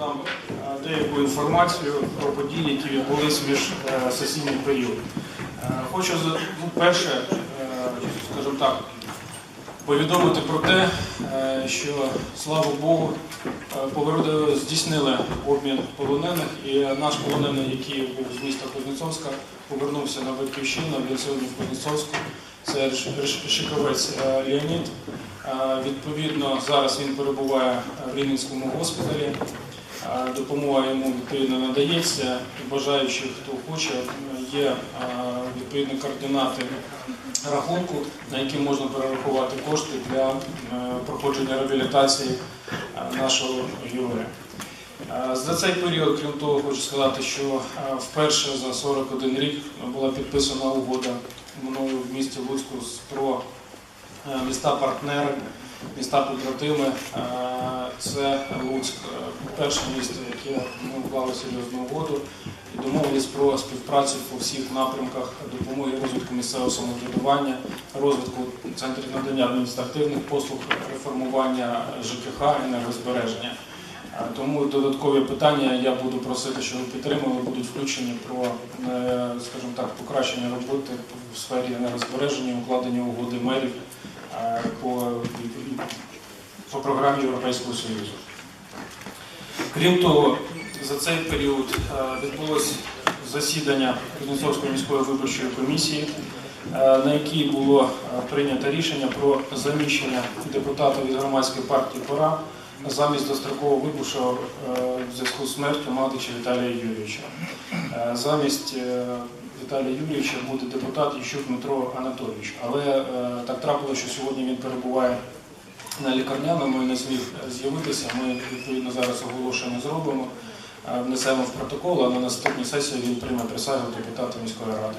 Там е, деяку інформацію про події, які відбулись між е, сесійний період. Е, Хочу ну, перше, скажімо так, повідомити про те, що слава Богу, здійснили обмін полонених, і наш полонений, який був з міста Кузнецовська, повернувся на батьківщину, він сьогодні в Кузнецовську. Це Шиковець Леонід. Відповідно, зараз він перебуває в Рівненському госпіталі. Допомога йому відповідно надається. Бажаючих, хто хоче, є відповідні координати рахунку, на які можна перерахувати кошти для е, проходження реабілітації нашого героя. За цей період, крім того, хочу сказати, що вперше за 41 рік була підписана угода мною в місті Луцьку про міста-партнери, міста побратими. Е, Це Луцьк, е, перше місто, яке ми уклали серйозну угоду і домовились про співпрацю по всіх напрямках допомоги розвитку місцевого самоврядування, розвитку центрів надання адміністративних послуг, реформування ЖКХ, енергозбереження. Тому додаткові питання я буду просити, щоб ви підтримали, будуть включені про, е, скажімо так, покращення роботи в сфері енергозбереження, укладення угоди мерів е, по, по програмі Європейського Союзу. Крім того, за цей період е, відбулось засідання Кузнецовської міської виборчої комісії, на якій було прийнято рішення про заміщення депутата від громадської партії Пора замість дострокового виборчого в зв'язку з смертю Мадича Віталія Юрійовича. Е, Замість е, Віталія Юрійовича буде депутат Ющук Дмитро Анатолійович. Але е, так трапилося, що сьогодні він перебуває на лікарняному і не зміг е, з'явитися. Ми відповідно зараз оголошення зробимо, е, внесемо в протокол, а на наступній сесії він прийме присягу депутата міської ради.